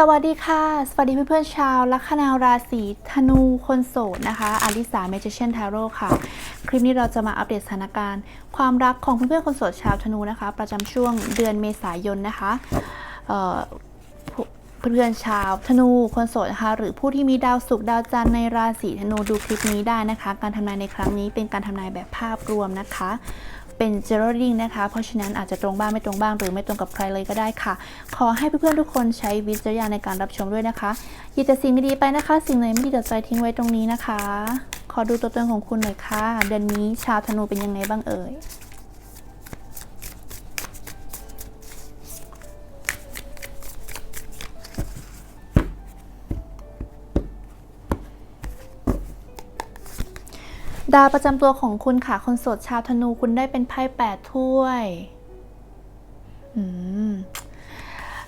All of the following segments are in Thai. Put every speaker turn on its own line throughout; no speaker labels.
สวัสดีค่ะ สวัสดีเพื่อนๆชาวลัคนาราศีธนูคนโสดนะคะอลิสาเมจิเชียนทาโร่ค่ะ คลิปนี้เราจะมาอัปเดตสถานการณ์ ความรักของเพื่อนๆคนโสดชาวธนูนะคะ ประจำช่วงเดือนเมษายนนะคะเอ่อผู้เพื่อนๆชาวธนูคนโสดนะคะหรือผู้ที่มีดาวศุกร์ดาวจันทร์ในราศีธนูดูคลิปนี้ได้นะคะ การทำนายในครั้งนี้เป็นการทำนายแบบภาพรวมนะคะ เป็น j e r a l i n g นะคะ เพราะฉะนั้นอาจจะตรงบ้างไม่ตรงบ้าง หรือไม่ตรงกับใครเลยก็ได้ค่ะ ขอให้เพื่อนๆทุกคนใช้วิจารณญาณในการรับชมด้วยนะคะหยิบแต่สิ่งดีๆไปนะคะ สิ่งไหนไม่ดีต่อใจทิ้งไว้ตรงนี้นะคะ ขอดูตัวตนของคุณหน่อยค่ะ เดือนนี้ชาวธนูเป็นยังไงบ้างเอ่ย ดาวประจำตัวของคุณค่ะ คนโสดชาวธนูคุณได้เป็นไพ่แปดถ้วยอืม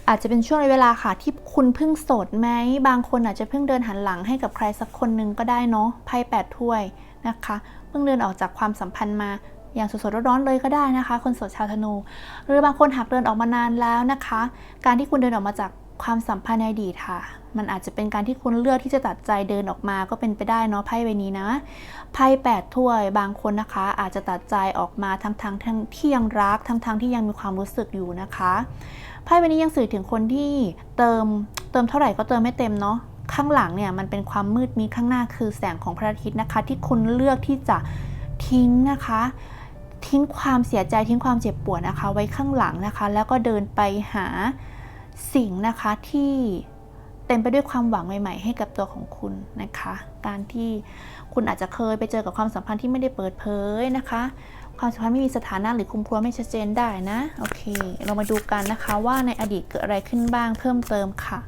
อาจจะเป็นช่วงเวลาค่ะที่คุณเพิ่งโสดไหม บางคนอาจจะเพิ่งเดินหันหลังให้กับใครสักคนหนึ่งก็ได้เนาะไพ่แปดถ้วยนะคะ เพิ่งเดินออกจากความสัมพันธ์มาอย่างสดๆร้อนๆเลยก็ได้นะคะ คนโสดชาวธนู หรือบางคนหากเดินออกมานานแล้วนะคะ การที่คุณเดินออกมาจาก ความสัมพันธ์ในอดีตค่ะ มันอาจจะเป็นการที่คุณเลือกที่จะตัดใจเดินออกมาก็เป็นไปได้เนาะไพ่ใบนี้นะ ไพ่แปดถ้วยบางคนนะคะ อาจจะตัดใจออกมาทั้งๆทั้งทั้งที่ยังรักทั้งๆทที่ยังมีความรู้สึกอยู่นะคะ ไพ่ใบนี้ยังสื่อถึงคนที่เติมเติมเท่าไหร่ก็เติมไม่เต็มเนาะข้างหลังเนี่ยมันเป็นความมืดมีข้างหน้าคือแสงของพระอาทิตย์นะคะ ที่คุณเลือกที่จะทิ้งนะคะ ทิ้งความเสียใจทิ้งความเจ็บปวดนะคะ ไว้ข้างหลังนะคะ แล้วก็เดินไปหา สิ่งนะคะที่เต็มไปด้วยความหวังใหม่ ๆ ให้กับตัวของคุณนะคะ การที่คุณอาจจะเคยไปเจอกับความสัมพันธ์ที่ไม่ได้เปิดเผยนะคะ ความสัมพันธ์ไม่มีสถานะหรือคุมครือไม่ชัดเจนได้นะโอเค เรามาดูกันนะคะว่าในอดีตเกิดอะไรขึ้นบ้างเพิ่มเติมค่ะ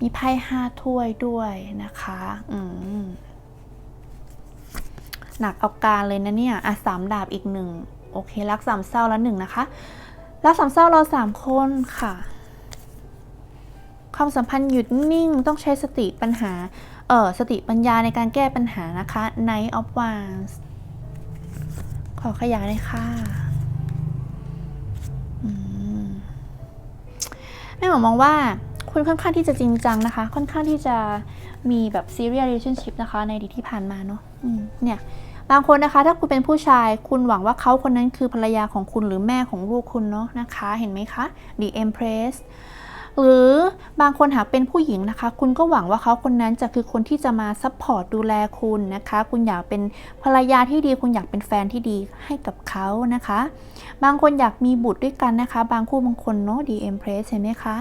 มีไพ่ห้าถ้วยด้วยนะคะอืมหนักเอาการเลยนะเนี่ยอะสามดาบอีกหนึ่งโอเครักสามเศร้าแล้วหนึ่งนะคะรักสามเศร้าเราสามคนค่ะ ความสัมพันธ์หยุดนิ่งต้องใช้สติปัญหา เออสติปัญญาในการแก้ปัญหานะคะ Night of Wands ขอขยายเลยค่ะมแม่หมอมองว่าคุณค่อนข้างที่จะจริงจังนะคะ ค่อนข้างที่จะมีแบบ serious relationship นะคะ ในอดีตที่ผ่านมาเนาะเนี่ยบางคนนะคะถ้าคุณเป็นผู้ชายคุณหวังว่าเขาคนนั้นคือภรรยาของคุณหรือแม่ของลูกคุณเนาะนะคะ เห็นไหมคะ The Empress หรือบางคนหากเป็นผู้หญิงนะคะ คุณก็หวังว่าเขาคนนั้นจะคือคนที่จะมาซัพพอร์ตดูแลคุณนะคะ คุณอยากเป็นภรรยาที่ดี คุณอยากเป็นแฟนที่ดีให้กับเขานะคะ บางคนอยากมีบุตรด้วยกันนะคะ บางคู่บางคนเนาะ The Empress เห็นไหมคะ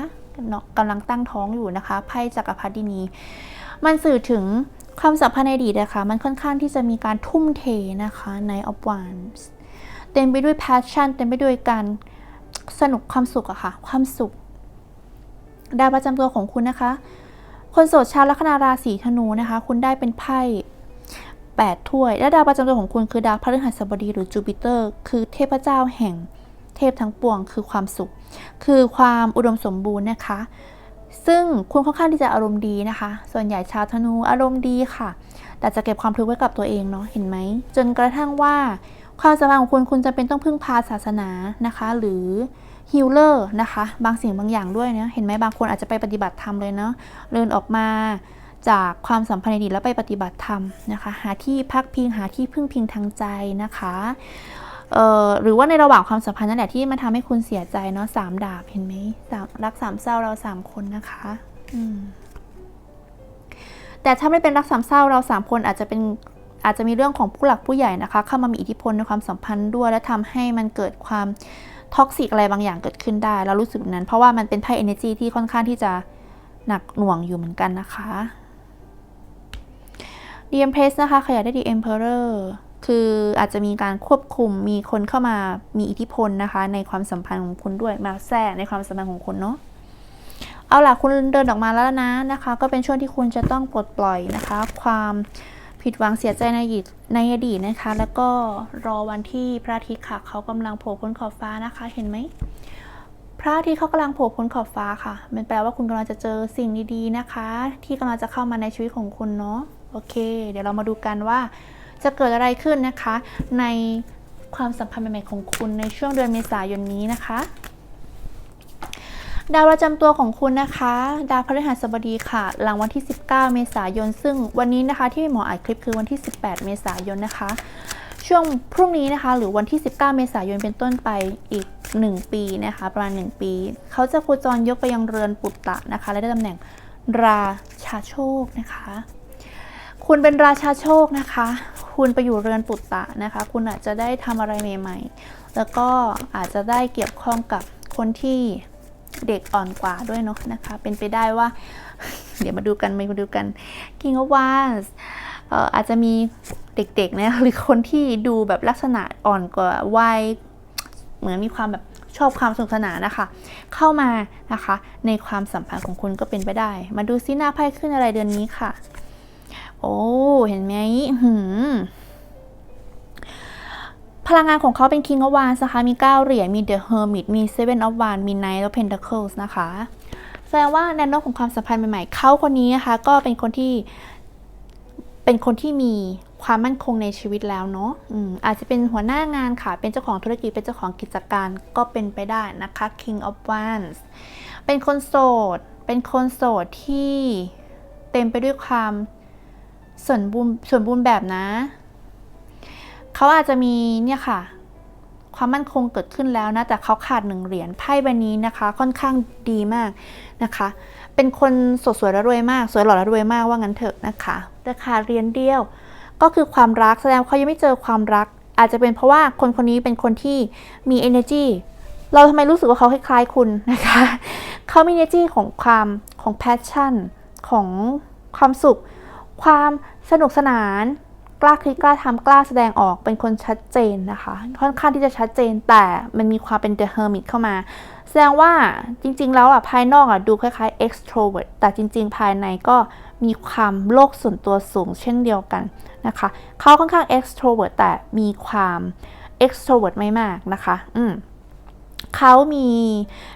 เนาะกำลังตั้งท้องอยู่นะคะไพ่จักรพรรดินี มันสื่อถึงความสัมพันธ์ในอดีตนะคะมันค่อนข้างที่จะมีการทุ่มเทนะคะใน of Wands เต็มไปด้วย passion เต็มไปด้วยการสนุกความสุขอะค่ะ ความสุข ดาวประจำตัวของคุณนะคะ คนโสดชาวลัคนาราศีธนูนะคะ คุณได้เป็นไพ่8ถ้วย และดาวประจำตัวของคุณคือดาวพฤหัสบดีหรือจูปิเตอร์ คือเทพเจ้าแห่งเทพทั้งปวง คือความสุข คือความอุดมสมบูรณ์นะคะ ซึ่งคุณค่อนข้างที่จะอารมณ์ดีนะคะ ส่วนใหญ่ชาวธนูอารมณ์ดีค่ะ แต่จะเก็บความทุกข์ไว้กับตัวเองเนาะ เห็นไหม จนกระทั่งว่า ความสัมพันธ์ของคุณคุณจะเป็นต้องพึ่งพาศาสนานะคะ หรือ ฮิลเลอร์นะคะ บางสิ่งบางอย่างด้วยเนะเห็นไหมบางคนอาจจะไปปฏิบัติธรรมเลยเนาะเดินออกมาจากความสัมพันธ์ในอดีตแล้วไปปฏิบัติธรรมนะคะ หาที่พักพิงหาที่พึ่งพิงทางใจนะคะหรือว่าในระหว่างความสัมพันธ์นั่นแหละที่มันทำให้คุณเสียใจเนาะสามดาบเห็นไหมสามรักสามเศร้าเราสามคนนะคะแต่ถ้าไม่เป็นรักสามเศร้าเราสามคนอาจจะเป็นอาจจะมีเรื่องของผู้หลักผู้ใหญ่นะคะ เข้ามามีอิทธิพลในความสัมพันธ์ด้วยและทำให้มันเกิดความ ท็อกซิกอะไรบางอย่างเกิดขึ้นได้ เรารู้สึกแบบนั้น เพราะว่ามันเป็นไพ่ energy ที่ค่อนข้างที่จะหนักหน่วงอยู่เหมือนกันนะคะ The Empress นะคะขยายได้ The Emperor คืออาจจะมีการควบคุมมีคนเข้ามามีอิทธิพลนะคะ ในความสัมพันธ์ของคุณด้วยมาแทรกในความสัมพันธ์ของคุณเนาะเอาล่ะคุณเดินออกมาแล้วนะนะคะ ก็เป็นช่วงที่คุณจะต้องปลดปล่อยนะคะ ความ ผิดหวังเสียใจในอดีตในอดีตนะคะ แล้วก็รอวันที่พระอาทิตย์ค่ะเขากำลังโผล่พ้นขอบฟ้านะคะ เห็นไหมพระอาทิตย์เขากำลังโผล่พ้นขอบฟ้าค่ะ มันแปลว่าคุณกำลังจะเจอสิ่งดีๆนะคะ ที่กำลังจะเข้ามาในชีวิตของคุณเนาะโอเค เดี๋ยวเรามาดูกันว่าจะเกิดอะไรขึ้นนะคะ ในความสัมพันธ์ใหม่ๆของคุณในช่วงเดือนเมษายนนี้นะคะ ดาวประจำตัวของคุณนะคะ ดาวพฤหัสบดีค่ะ หลังวันที่ 19 เมษายน ซึ่งวันนี้นะคะที่หมออัดคลิปคือวันที่ 18 เมษายนนะคะ ช่วงพรุ่งนี้นะคะ หรือวันที่ 19 เมษายนเป็นต้นไปอีก 1 ปีนะคะ ประมาณ 1 ปี เขาจะโคจรยกไปยังเรือนปุตตะนะคะ และได้ตำแหน่งราชาโชคนะคะ คุณเป็นราชาโชคนะคะ คุณไปอยู่เรือนปุตตะนะคะ คุณอาจจะได้ทำอะไรใหม่ ๆ แล้วก็อาจจะได้เกี่ยวข้องกับคนที่ เด็กอ่อนกว่าด้วยเนาะนะคะ เป็นไปได้ว่า เดี๋ยวมาดูกันมาดูกัน King of Wands เอ่ออาจจะมีเด็กๆนะหรือคนที่ดูแบบลักษณะอ่อนกว่าวัยเหมือนมีความแบบชอบความสนุกสนานนะคะ เข้ามานะคะ ในความสัมพันธ์ของคุณก็เป็นไปได้ มาดูซิหน้าไพ่ขึ้นอะไรเดือนนี้ค่ะ โอ้ เห็นไหมหืม พลังงานของเขาเป็น King of Wands นะคะ มี 9 เหรียญ มี The Hermit มี Seven of Wands มี Knight of Pentacles นะคะ แสดงว่าแนวโน้มของความสัมพันธ์ใหม่ๆ เขาคนนี้นะคะ ก็เป็นคนที่ เป็นคนที่มีความมั่นคงในชีวิตแล้วเนาะอืมอาจจะเป็นหัวหน้างานค่ะ เป็นเจ้าของธุรกิจ เป็นเจ้าของกิจการก็เป็นไปได้นะคะ King of Wands เป็นคนโสด เป็นคนโสดที่เต็มไปด้วยความสมบูรณ์สมบูรณ์แบบนะ เขาอาจจะมีเนี่ยค่ะ ความมั่นคงเกิดขึ้นแล้วนะ แต่เขาขาดหนึ่งเหรียญไพ่ใบนี้นะคะ ค่อนข้างดีมากนะคะ เป็นคนสดสวยและรวยมาก สวยหล่อและรวยมากว่างั้นเถอะนะคะแต่ขาดเหรียญเดียว ก็คือความรักแสดงเขายังไม่เจอความรัก อาจจะเป็นเพราะว่าคนคนนี้เป็นคนที่มี energy เราทำไมรู้สึกว่าเขาคล้ายๆคุณนะคะ เขามี energy ของความของ passion ของความสุข ความสนุกสนาน กล้าคิดกล้าทำกล้าแสดงออกเป็นคนชัดเจนนะคะ ค่อนข้างที่จะชัดเจนแต่มันมีความเป็น the hermit เข้ามา แสดงว่าจริง ๆ แล้วอะภายนอกอะดูคล้ายๆ extrovert แต่จริง ๆ ภายในก็มีความโลกส่วนตัวสูงเช่นเดียวกันนะคะเขาค่อนข้าง extrovert แต่มีความ extrovert ไม่มากนะคะ อืมเขามี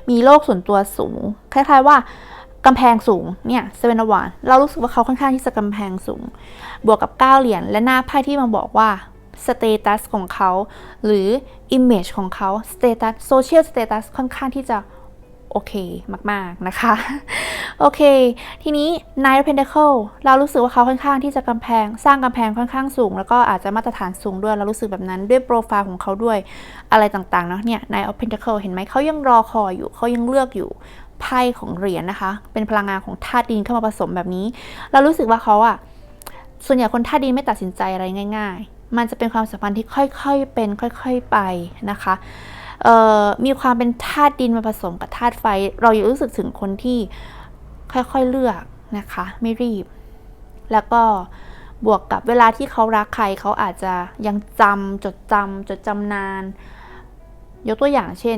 มีโลกส่วนตัวสูง คล้าย ๆว่า กำแพงสูงเนี่ยเซเว่นวานเรารู้สึกว่าเขาค่อนข้างที่จะกำแพงสูง บวกกับ 9 เหรียญและหน้าไพ่ที่มาบอกว่าสเตตัสของเขา หรือ Image ของเขาสเตตัสโซเชียลสเตตัสค่อนข้างที่จะโอเคมาก ๆ นะคะ โอเค ทีนี้ Nine of Pentacle เรารู้สึกว่าเขาค่อนข้างที่จะกำแพง สร้างกำแพงค่อนข้างสูง แล้วก็อาจจะมาตรฐานสูงด้วย เรารู้สึกแบบนั้นด้วยโปรไฟล์ของเขาด้วยอะไรต่าง ๆ เนาะเนี่ย Nine of Pentacle เห็นไหมเขายังรอคอยอยู่ เขายังเลือกอยู่ ไพ่ของเหรียญนะคะ เป็นพลังงานของธาตุดินเข้ามาผสมแบบนี้ เรารู้สึกว่าเขาอะส่วนใหญ่คนธาตุดินไม่ตัดสินใจอะไรง่าย ๆ มันจะเป็นความสัมพันธ์ที่ค่อยๆเป็น ค่อย ๆไปนะคะมีความเป็นธาตุดินมาผสมกับธาตุไฟ เราอยู่รู้สึกถึงคนที่ค่อยๆเลือกนะคะ ไม่รีบ แล้วก็บวกกับเวลาที่เขารักใครเขาอาจจะยังจำจดจำจดจำนาน ยกตัวอย่างเช่น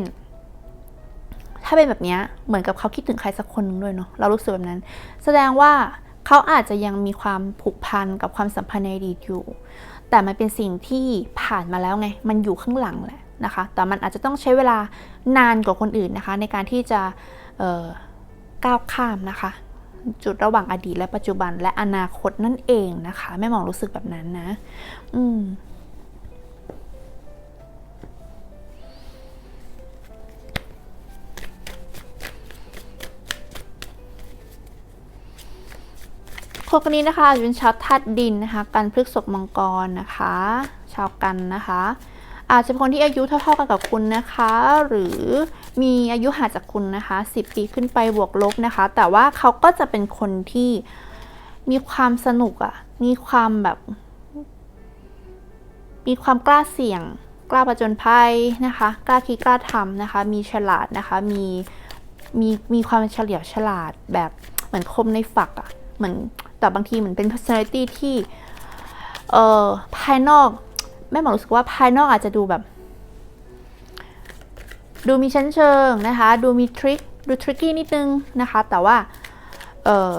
ถ้าเป็นแบบนี้เหมือนกับเขาคิดถึงใครสักคนหนึงด้วยเนาะเรารู้สึกแบบนั้น แสดงว่าเขาอาจจะยังมีความผูกพันกับความสัมพันธ์ในอดีตอยู่ แต่มันเป็นสิ่งที่ผ่านมาแล้วไง มันอยู่ข้างหลังแหละนะคะ แต่มันอาจจะต้องใช้เวลานานกว่าคนอื่นนะคะ ในการที่จะก้าวข้ามนะคะ จุดระหว่างอดีตและปัจจุบันและอนาคตนั่นเองนะคะแม่หมองรู้สึกแบบนั้นนะ อืม คนคนนี้นะคะจะเป็นชาวธาตุดินนะคะกันพฤกษกมังกรนะคะ ชาวกันนะคะ อาจจะเป็นคนที่อายุเท่าๆกันกับคุณนะคะ หรือมีอายุห่างจากคุณนะคะ 10 ปีขึ้นไปบวกลบนะคะ แต่ว่าเขาก็จะเป็นคนที่มีความสนุกอะมีความแบบ มีความกล้าเสี่ยง กล้าประจนภัยนะคะ กล้าคิดกล้าทำนะคะ มีฉลาดนะคะ มีมีมีความเฉลียวฉลาดแบบเหมือนคมในฝักอะ เหมือนแต่บางทีเหมือนเป็น personality ที่เอ่อภายนอกแม่หมอรู้สึกว่าภายนอกอาจจะดูแบบ ดูมีชั้นเชิงนะคะ ดูมีทริคดูทริกกี้นิดนึงนะคะ แต่ว่าเอ่อ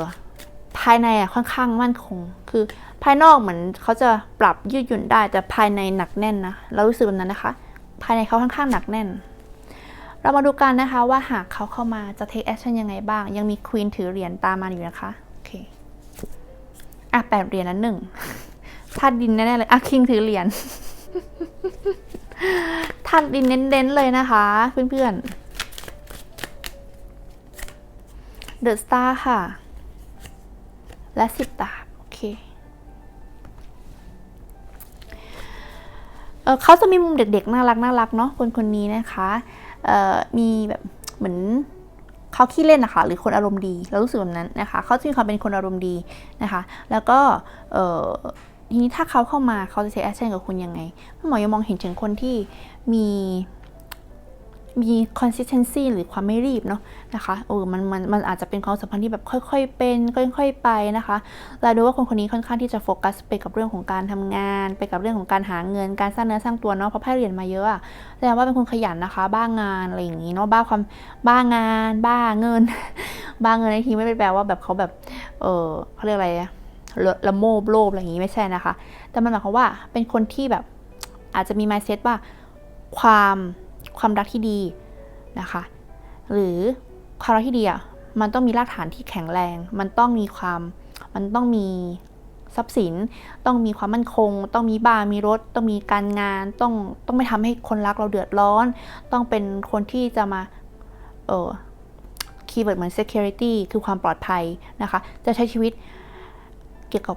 ภายในอะค่อนข้างมั่นคง คือภายนอกเหมือนเขาจะปรับยืดหยุ่นได้ แต่ภายในหนักแน่นนะเรารู้สึกแบบนั้นนะคะ ภายในเขาค่อนข้างหนักแน่น เรามาดูกันนะคะว่าหากเขาเข้ามาจะ take action ยังไงบ้าง ยังมีควีนถือเหรียญตามมาอยู่นะคะ อะแปดเหรียญนั้นหนึ่งธาตุดินแน่ๆเลย อะคิงถือเหรียญธาตุดินเน้นๆเลยนะคะ เพื่อนๆ เดอะสตาร์ค่ะ และสิบดาบโอเคเเขาจะมีมุมเด็กๆ น่ารักน่ารักเนาะคนคนนี้นะคะ มีแบบเหมือน เขาขี้เล่นนะคะหรือคนอารมณ์ดีเรารู้สึกแบบนั้นนะคะเขาจะมีความเป็นคนอารมณ์ดีนะคะ แล้วก็ทีนี้ถ้าเขาเข้ามาเขาจะใช้แอคชั่นกับคุณยังไงหมอยังมองเห็นถึงคนที่มี มี consistency หรือความไม่รีบเนาะนะคะเออมันมันมันอาจจะเป็นความสัมพันธ์ที่แบบค่อยๆเป็นค่อยๆไปนะคะเราดูว่าคนคนนี้ค่อนข้างที่จะโฟกัสไปกับเรื่องของการทำงาน ไปกับเรื่องของการหาเงิน การสร้างเนื้อสร้างตัวเนาะเพราะพ่เรียญมาเยอะอะแสดงว่าเป็นคนขยันนะคะ บ้างงานอะไรอย่างนี้เนาะบ้าความบ้างาน บ้าเงิน บ้าเงินในทีไม่ได้แปลว่าแบบเขาแบบเออเขาเรียกอะไรอะละละโมบโลภอะไรอย่างนี้ไม่ใช่นะคะ แต่มันหมายความว่าเป็นคนที่แบบอาจจะมี mindset ว่าความ ความรักที่ดีนะคะ หรือความรักที่ดีอะมันต้องมีรากฐานที่แข็งแรง มันต้องมีความ มันต้องมีทรัพย์สิน ต้องมีความมั่นคง ต้องมีบ้าน มีรถ ต้องมีการงาน ต้อง ต้องไม่ทำให้คนรักเราเดือดร้อน ต้องเป็นคนที่จะมา เออคีย์เวิร์ดเหมือน security คือความปลอดภัยนะคะ จะใช้ชีวิตเกี่ยวกับ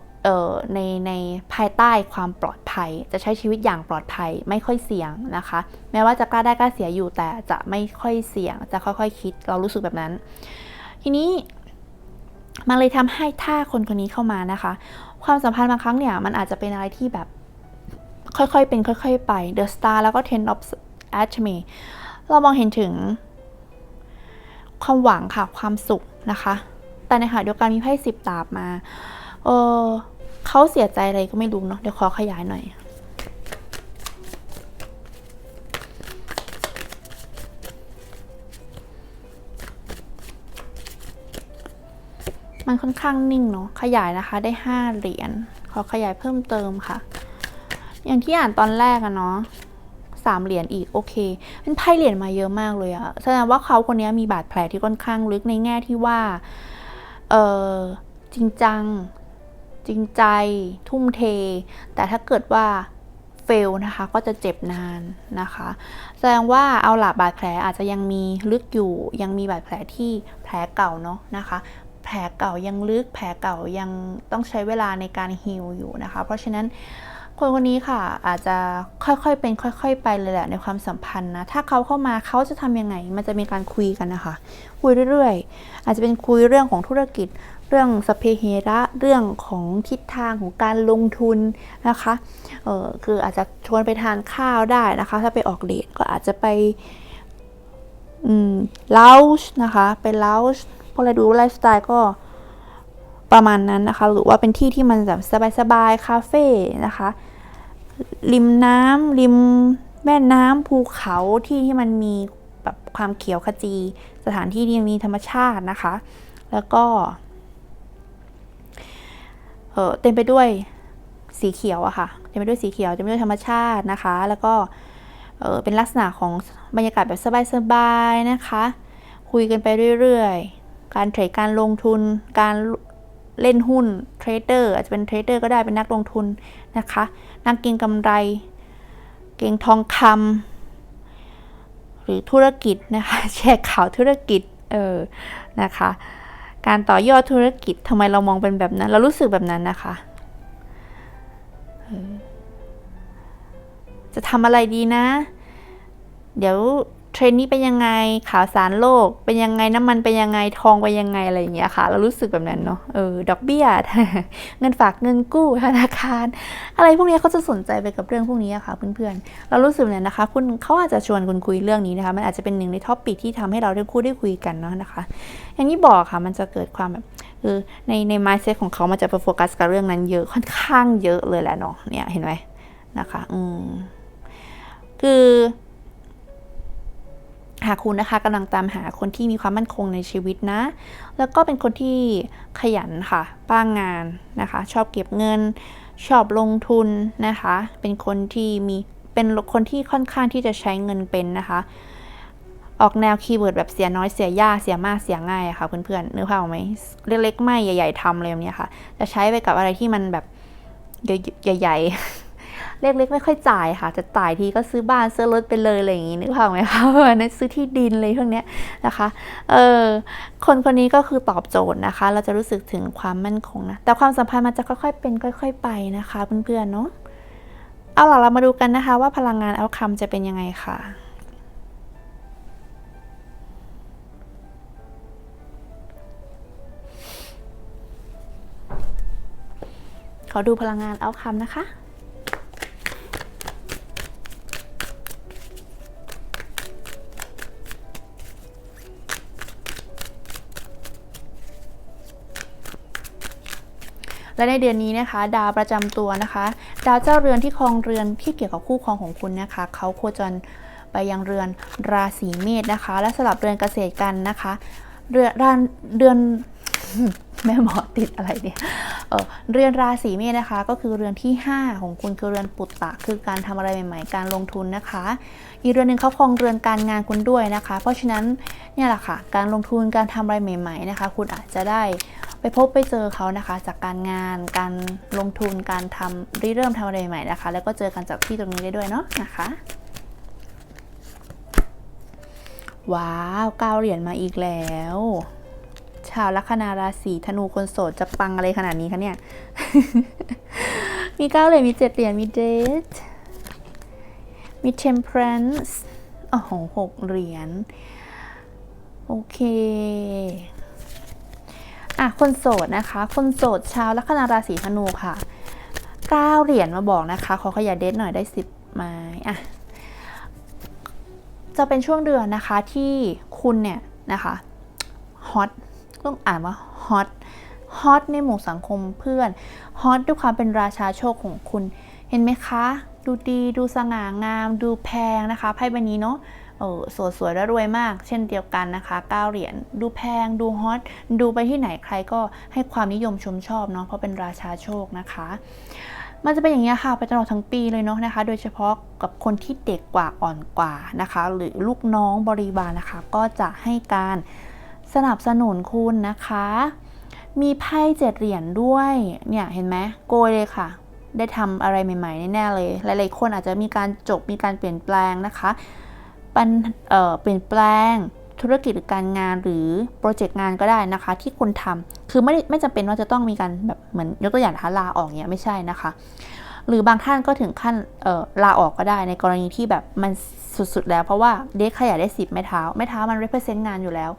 ในในภายใต้ความปลอดภัย จะใช้ชีวิตอย่างปลอดภัยไม่ค่อยเสี่ยงนะคะ แม้ว่าจะกล้าได้กล้าเสียอยู่แต่จะไม่ค่อยเสี่ยง จะค่อยๆคคิดเรารู้สึกแบบนั้น ทีนี้มันเลยทำให้ถ้าคนคนนี้เข้ามานะคะ ความสัมพันธ์บางครั้งเนี่ยมันอาจจะเป็นอะไรที่แบบค่อยๆเป็นค่อยๆไป The Star แล้วก็ Ten of a t m e เรามองเห็นถึง ความหวังค่ะความสุขนะคะ แต่ในขณะเดียวกันมีไพ่สิบดาบมา เออ เขาเสียใจอะไรก็ไม่รู้เนาะเดี๋ยวขอขยายหน่อยมันค่อนข้างนิ่งเนาะขยายนะคะได้ 5 เหรียญขอขยายเพิ่มเติมค่ะ อย่างที่อ่านตอนแรกอะเนาะสามเหรียญอีกโอเคเป็นไพ่เหรียญมาเยอะมากเลยอะแสดงว่าเขาคนนี้มีบาดแผลที่ค่อนข้างลึกในแง่ที่ว่าเออจริงจัง จริงใจ ทุ่มเท แต่ถ้าเกิดว่าเฟลนะคะ ก็จะเจ็บนานนะคะ แสดงว่าเอาหละบาดแผลอาจจะยังมีลึกอยู่ ยังมีบาดแผลที่แผลเก่าเนาะนะคะแผลเก่ายังลึกแผลเก่ายังต้องใช้เวลาในการฮีลอยู่นะคะ เพราะฉะนั้นคนคนนี้ค่ะ อาจจะค่อยๆเป็นค่อย ๆ ไปเลยแหละในความสัมพันธ์นะถ้าเขาเข้ามาเขาจะทำยังไง มันจะมีการคุยกันนะคะ คุยเรื่อยๆ อาจจะเป็นคุยเรื่องของธุรกิจ เรื่องสเปเฮระเรื่องของทิศทางของการลงทุนนะคะเออคืออาจจะชวนไปทานข้าวได้นะคะ ถ้าไปออกเดทก็อาจจะไปอืมลาชนะคะไปลาชพอเราดูไลฟ์สไตล์ก็ประมาณนั้นนะคะ หรือว่าเป็นที่ที่มันแบบสบายๆคาเฟ่นะคะ ริมน้ำริมแม่น้ำภูเขาที่ที่มันมีแบบความเขียวขจี สถานที่ที่มีธรรมชาตินะคะ แล้วก็ เต็มไปด้วยสีเขียวอะค่ะ เต็มไปด้วยสีเขียวเต็มไปด้วยธรรมชาตินะคะ แล้วก็เป็นลักษณะของบรรยากาศแบบสบายๆนะคะ คุยกันไปเรื่อยๆ การเทรดการลงทุน การเล่นหุ้นเทรดเดอร์อาจจะเป็นเทรดเดอร์ก็ได้เป็นนักลงทุนนะคะ นักเก็งกำไร เก็งทองคำหรือธุรกิจนะคะ แชร์ข่าวธุรกิจ เออ นะคะ การต่อยอดธุรกิจทำไมเรามองเป็นแบบนั้น เรารู้สึกแบบนั้นนะคะจะทำอะไรดีนะ เดี๋ยว เทรนนี้เป็นยังไงข่าวสารโลก เป็นยังไงน้ำมันเป็นยังไงทองเป็นยังไงอะไรอย่างเงี้ยค่ะ เรารู้สึกแบบนั้นเนาะเออดอกเบี้ยเงินฝากเงินกู้ธนาคาร อะไรพวกนี้เขาจะสนใจไปกับเรื่องพวกนี้อะค่ะเพื่อนๆเรารู้สึกเนี่ยนะคะ คุณเขาอาจจะชวนคุณคุยเรื่องนี้นะคะ มันอาจจะเป็นหนึ่งในท็อปปิกที่ทำให้เราได้คู่ได้คุยกันเนาะนะคะ อย่างที่บอกค่ะมันจะเกิดความแบบคือในใน mindset ของเขามันจะไปโฟกัสกับเรื่องนั้นเยอะค่อนข้างเยอะเลยแหละเนาะเนี่ยเห็นไหมนะคะ อืมคือ หากคุณนะคะกำลังตามหาคนที่มีความมั่นคงในชีวิตนะ แล้วก็เป็นคนที่ขยันค่ะป้างงานนะคะ ชอบเก็บเงิน ชอบลงทุนนะคะ เป็นคนที่มีเป็นคนที่ค่อนข้างที่จะใช้เงินเป็นนะคะ ออกแนวคีย์เวิร์ดแบบเสียน้อยเสียยากเสียมากเสียง่ายอะค่ะเพื่อนๆนึกภาพออกไหมเล็กๆไม่ใหญ่ ๆทำเลยแบบนี้ค่ะ จะใช้ไปกับอะไรที่มันแบบใหญ่ๆ เล็กๆ ไม่ค่อยจ่ายค่ะ จะจ่ายทีก็ซื้อบ้านซื้อรถไปเลยอะไรอย่างงี้นึกภาพไหมคะนั่นซื้อที่ดินเลยพวกเนี้ยนะคะเออคนคนนี้ก็คือตอบโจทย์นะคะ เราจะรู้สึกถึงความมั่นคงนะแต่ความสัมพันธ์มันจะค่อยๆเป็นค่อย ๆ ไปนะคะเพื่อนๆเนาะเอาล่ะเรามาดูกันนะคะ ว่าพลังงานเอาคำจะเป็นยังไงค่ะขอดูพลังงานเอาคำนะคะ และในเดือนนี้นะคะ ดาวประจำตัวนะคะ ดาวเจ้าเรือนที่ครองเรือนที่เกี่ยวกับคู่ครองของคุณนะคะเขาโคจรไปยังเรือนราศีเมษนะคะ และสลับเรือนเกษตรกันนะคะเรือนเดือนแม่หมอติดอะไรเนี่ยเเรือนราศีเมษนะคะ ก็คือเรือนที่ 5 ของคุณคือเรือนปุตตะ คือการทำอะไรใหม่ ๆ การลงทุนนะคะ อีกเรือนหนึ่งเขาครองเรือนการงานคุณด้วยนะคะ เพราะฉะนั้นเนี่ยแหละค่ะ การลงทุนการทำอะไรใหม่ ๆนะคะ คุณอาจจะได้ ไปพบไปเจอเขานะคะ จากการงาน การลงทุนการทำริเริ่มทำอะไรใหม่นะคะ แล้วก็เจอกันจากที่ตรงนี้ได้ด้วยเนาะนะคะว้าวเก้าเหรียญมาอีกแล้ว ชาวลัคนาราศีธนูคนโสดจะปังอะไรขนาดนี้คะเนี่ย มีเก้าเหรียญมีเจ็ดเหรียญมีเดทมี temperance โอ้โหหกเหรียญ โอเค อะคนโสดนะคะ คนโสดชาวลัคนาราศีธนูค่ะเก้าเหรียญมาบอกนะคะ ขอขยายเดทหน่อยได้สิบไม้อะจะเป็นช่วงเดือนนะคะที่คุณเนี่ยนะคะฮอตต้องอ่านว่าฮอตฮอตในหมู่สังคมเพื่อนฮอตด้วยความเป็นราชาโชคของคุณ เห็นไหมคะ ดูดีดูสง่างาม ดูแพงนะคะไพ่ใบนี้เนาะ เออสวยสวยและรวยมาก เช่นเดียวกันนะคะเก้าเหรียญดูแพงดูฮอตดูไปที่ไหนใครก็ให้ความนิยมชมชอบเนาะเพราะเป็นราชาโชคนะคะมันจะเป็นอย่างนี้ยค่ะไปตลอดทั้งปีเลยเนาะนะคะ โดยเฉพาะกับคนที่เด็กกว่าอ่อนกว่านะคะ หรือลูกน้องบริวารนะคะ ก็จะให้การสนับสนุนคุณนะคะ มีไพ่เจ็ดเหรียญด้วยเนี่ยเห็นไหมโกยเลยค่ะ ได้ทำอะไรใหม่ๆแน่ๆเลย หลายๆคนอาจจะมีการจบมีการเปลี่ยนแปลงนะคะ ปันเปลี่ยนแปลงธุรกิจหรือการงานหรือโปรเจกต์งานก็ได้นะคะ ที่คุณทำคือไม่ไม่จำเป็นว่าจะต้องมีการแบบเหมือนยกตัวอย่างนะคะลาออกเนี้ยไม่ใช่นะคะ หรือบางท่านก็ถึงขั้นลาออกก็ได้ในกรณีที่แบบมันสุดๆแล้วเพราะว่าเด็กขยายได้สิบไม้เท้าไม้เท้ามัน represent งานอยู่แล้ว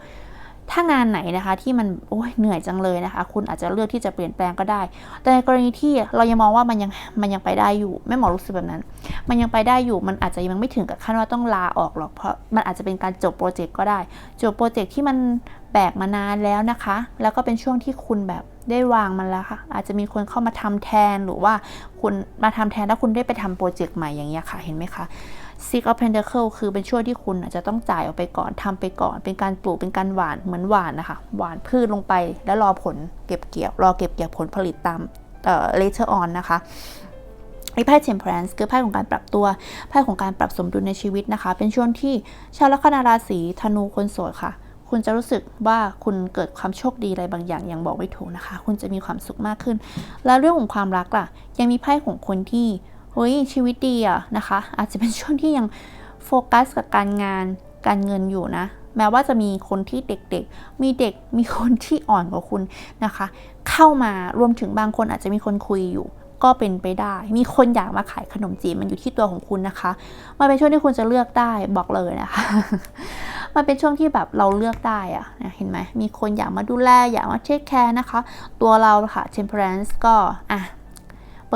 ถ้างานไหนนะคะที่มันโอ้ยเหนื่อยจังเลยนะคะ คุณอาจจะเลือกที่จะเปลี่ยนแปลงก็ได้ แต่ในกรณีที่เรายังมองว่ามันยังมันยังไปได้อยู่แม่หมอรู้สึกแบบนั้น มันยังไปได้อยู่มันอาจจะยังไม่ถึงกับขั้นว่าต้องลาออกหรอกเพราะมันอาจจะเป็นการจบโปรเจกต์ก็ได้ จบโปรเจกต์ที่มันแบกมานานแล้วนะคะ แล้วก็เป็นช่วงที่คุณแบบได้วางมันแล้วค่ะ อาจจะมีคนเข้ามาทำแทนหรือว่าคุณมาทำแทนแล้วคุณได้ไปทำโปรเจกต์ใหม่อย่างเงี้ยค่ะเห็นไหมคะ Six of Pentacle คือเป็นช่วงที่คุณอาจจะต้องจ่ายออกไปก่อนทำไปก่อน เป็นการปลูกเป็นการหวานเหมือนหวานนะคะหวานพืชลงไปแล้วรอผลเก็บเกี่ยว รอเก็บเกี่ยวผลผลิตตามเอ่อ later on นะคะไอ้ไพ่ temperance คือไพ่ของการปรับตัว ไพ่ของการปรับสมดุลในชีวิตนะคะ เป็นช่วงที่ชาวลัคนาราศีธนูคนโสดค่ะ คุณจะรู้สึกว่าคุณเกิดความโชคดีอะไรบางอย่างยังบอกไม่ถูกนะคะ คุณจะมีความสุขมากขึ้น แล้วเรื่องของความรักล่ะ ยังมีไพ่ของคนที่ เฮ้ยชีวิตดีอะนะคะ อาจจะเป็นช่วงที่ยังโฟกัสกับการงานการเงินอยู่นะ แม้ว่าจะมีคนที่เด็กๆ มีเด็กมีคนที่อ่อนกว่าคุณนะคะ เข้ามารวมถึงบางคนอาจจะมีคนคุยอยู่ก็เป็นไปได้ มีคนอยากมาขายขนมจีบมันอยู่ที่ตัวของคุณนะคะ มันเป็นช่วงที่คุณจะเลือกได้บอกเลยนะคะ มันเป็นช่วงที่แบบเราเลือกได้อะนะเห็นไหม มีคนอยากมาดูแลอยากมาเทคแคร์นะคะ ตัวเราค่ะ temperance ก็อะ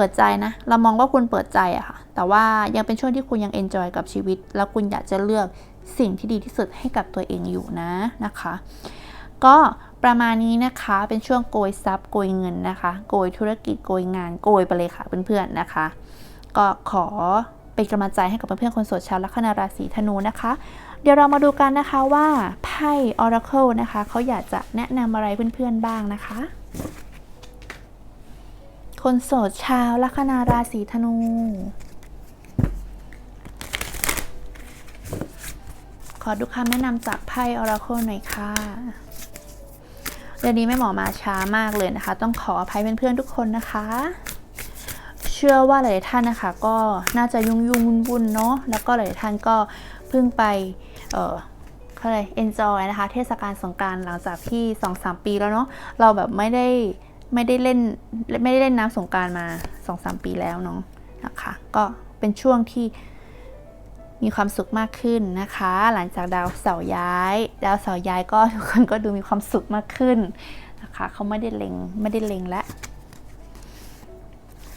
ปิดใจนะ เรามองว่าคุณเปิดใจอะค่ะ แต่ว่ายังเป็นช่วงที่คุณยัง enjoy กับชีวิต แล้วคุณอยากจะเลือกสิ่งที่ดีที่สุดให้กับตัวเองอยู่นะนะคะ ก็ประมาณนี้นะคะเป็นช่วงโกยทรัพย์โกยเงินนะคะ โกยธุรกิจโกยงานโกยไปเลยค่ะเพื่อนๆนะคะ ก็ขอเป็นกำลังใจให้กับเพื่อนๆคนโสดชาวลัคนาราศีธนูนะคะ เดี๋ยวเรามาดูกันนะคะว่าไพ่ Oracle นะคะเขาอยากจะแนะนำอะไรเพื่อนๆบ้างนะคะ คนโสดชาวลัคนาราศีธนู ขอดูคำแนะนำจากไพ่ Oracle หน่อยค่ะเดือนนี้แม่หมอมาช้ามากเลยนะคะ ต้องขออภัยเพื่อนๆทุกคนนะคะโชชื่อว่าหลายท่านนะคะ ก็น่าจะยุ่งยุ่งวุ่นวุ่นๆเนาะแล้วก็หลายท่านก็เพิ่งไป เออเขาเลย enjoy นะคะ เทศกาลสงกรารหลังจากที่ 2-3 ปีแล้วเนาะเราแบบไม่ได้ ไม่ได้เล่นไม่ได้เล่นน้ำสงการมา2-3ปีแล้วเนาะนะคะ ก็เป็นช่วงที่มีความสุขมากขึ้นนะคะ หลังจากดาวเสาร์ย้าย ดาวเสาร์ย้ายก็ทุกคนก็ดูมีความสุขมากขึ้นนะคะเขาไม่ได้เล็งไม่ได้เล็งแล้ว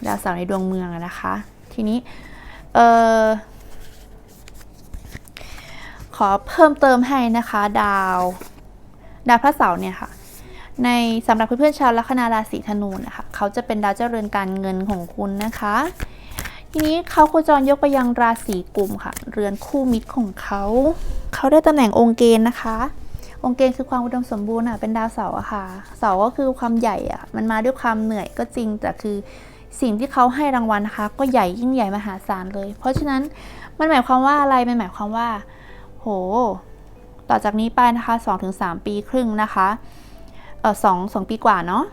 ดาวเสาร์ในดวงเมืองนะคะ ทีนี้เออขอเพิ่มเติมให้นะคะ ดาว ดาวพระเสาร์เนี่ยค่ะ ในสำหรับเพื่อนๆชาวลัคนาราศีธนูนะคะเขาจะเป็นดาวเจ้าเรือนการเงินของคุณนะคะ ทีนี้เขาโคจรยกไปยังราศีกุมค่ะ เรือนคู่มิตรของเขาเขาได้ตำแหน่งองค์เกณฑ์นะคะ องค์เกณฑ์คือความอุดมสมบูรณ์อะเป็นดาวเสาร์อะค่ะเสาร์ก็คือความใหญ่อะมันมาด้วยความเหนื่อยก็จริงแต่คือสิ่งที่เขาให้รางวัลนะคะ ก็ใหญ่ยิ่งใหญ่มหาศาลเลย เพราะฉะนั้นมันหมายความว่าอะไรมันหมายความว่า โห ต่อจากนี้ไปนะคะ 2-3 ปีครึ่งนะคะ ออสองสองปีกว่าเนาะ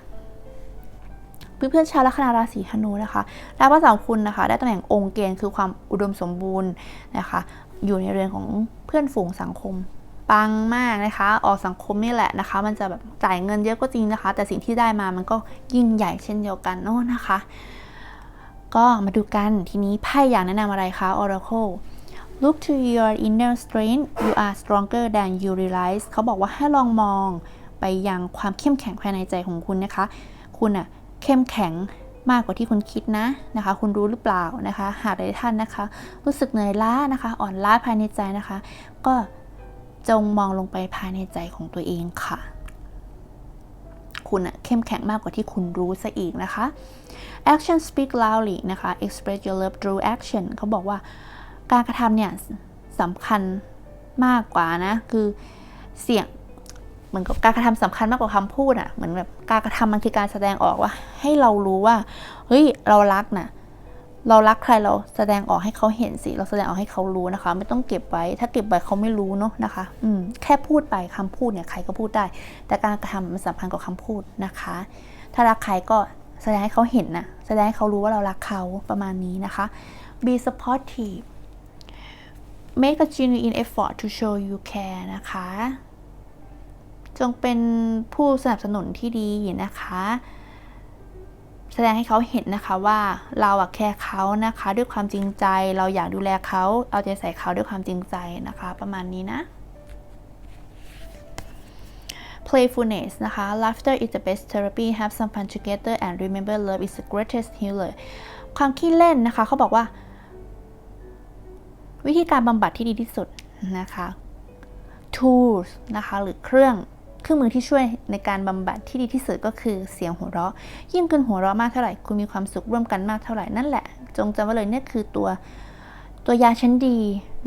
เพื่อนๆชาวลัคนาราศีธนูนะคะดาวพระเสาร์คุณนะคะ ได้ตำแหน่งองค์เกณฑ์คือความอุดมสมบูรณ์นะคะ อยู่ในเรือนของเพื่อนฝูงสังคม ปังมากนะคะ ออกสังคมนี่แหละนะคะ มันจะแบบจ่ายเงินเยอะก็จริงนะคะ แต่สิ่งที่ได้มามันก็ยิ่งใหญ่เช่นเดียวกันเนาะนะคะ ก็มาดูกันทีนี้ไพ่อยากแนะนำอะไรคะ Oracle Look to your inner strength you are stronger than you realize เขาบอกว่าให้ลองมอง ไปยังความเข้มแข็งภายในใจของคุณนะคะ คุณอะเข้มแข็งมากกว่าที่คุณคิดนะนะคะ คุณรู้หรือเปล่านะคะ หากใดท่านนะคะ รู้สึกเหนื่อยล้านะคะ อ่อนล้าภายในใจนะคะ ก็จงมองลงไปภายในใจของตัวเองค่ะ คุณอะเข้มแข็งมากกว่าที่คุณรู้ซะอีกนะคะ action speak loudly นะคะ express your love through action เขาบอกว่าการกระทำเนี่ยสำคัญมากกว่านะ คือเสียง เหมือนกับการกระทำสำคัญมากกว่าคำพูดอะเหมือนแบบการกระทำมันคือการแสดงออกว่า ให้เรารู้ว่า เฮ้ย เรารักนะเรารักใครเราแสดงออกให้เขาเห็นสิ เราแสดงออกให้เขารู้นะคะ ไม่ต้องเก็บไว้ ถ้าเก็บไว้เขาไม่รู้เนาะนะคะ อืม แค่พูดไปคำพูดเนี่ยใครก็พูดได้ แต่การกระทำมันสำคัญกว่าคำพูดนะคะ ถ้ารักใครก็แสดงให้เขาเห็นนะแสดงให้เขารู้ว่าเรารักเขาประมาณนี้นะคะ be supportive make a genuine effort to show you care นะคะ จงเป็นผู้สนับสนุนที่ดีนะคะ แสดงให้เขาเห็นนะคะว่าเราอะแคร์เขานะคะ ด้วยความจริงใจเราอยากดูแลเขาเอาใจใส่เขาด้วยความจริงใจนะคะ ประมาณนี้นะ playfulness นะคะ laughter is the best therapy have some fun together and remember love is the greatest healer ความขี้เล่นนะคะเขาบอกว่า วิธีการบำบัดที่ดีที่สุดนะคะ tools นะคะ หรือเครื่อง เครื่องมือที่ช่วยในการบำบัดที่ดีที่สุดก็คือเสียงหัวเราะ ยิ่งคุณหัวเราะมากเท่าไหร่คุณมีความสุขร่วมกันมากเท่าไหร่นั่นแหละ จงจำไว้เลยนี่คือตัวตัวยาชั้นดี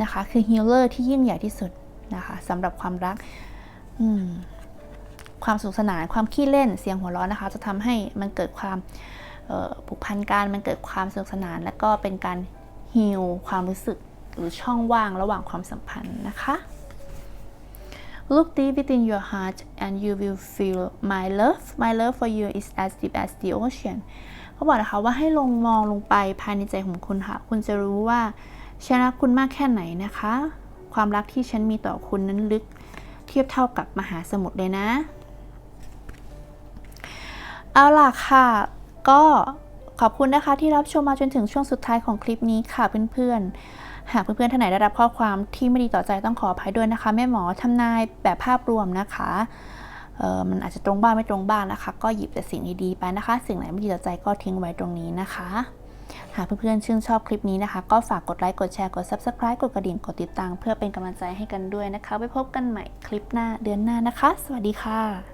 นะคะ คือฮีลเลอร์ที่ยิ่งใหญ่ที่สุดนะคะสำหรับความรักความสุขสนานความขี้เล่นเสียงหัวเราะนะคะ จะทำให้มันเกิดความผูกพันกันมันเกิดความสนุกสนาน และก็เป็นการฮีลความรู้สึกหรือช่องว่างระหว่างความสัมพันธ์นะคะ Look deep within your heart and you will feel my love my love for you is as deep as the ocean เขาบอกนะคะว่าให้ลงมองลงไปภายในใจของคุณค่ะ คุณจะรู้ว่าฉันรักคุณมากแค่ไหนนะคะ ความรักที่ฉันมีต่อคุณนั้นลึกเทียบเท่ากับมหาสมุทรเลยนะ เอาล่ะค่ะ ก็ขอบคุณนะคะที่รับชมมาจนถึงช่วงสุดท้ายของคลิปนี้ค่ะเพื่อนๆ หากเพื่อนๆท่านไหนได้รับข้อความที่ไม่ดีต่อใจต้องขออภัยด้วยนะคะ แม่หมอทำนายแบบภาพรวมนะคะมันอาจจะตรงบ้างไม่ตรงบ้างนะคะ ก็หยิบแต่สิ่งดีๆไปนะคะ สิ่งไหนไม่ดีต่อใจก็ทิ้งไว้ตรงนี้นะคะ หากเพื่อนๆชื่นชอบคลิปนี้นะคะ ก็ฝากกดไลค์กดแชร์กด subscribe กดกระดิ่งกดติดตาม เพื่อเป็นกำลังใจให้กันด้วยนะคะไว้พบกันใหม่คลิปหน้าเดือนหน้านะคะ สวัสดีค่ะ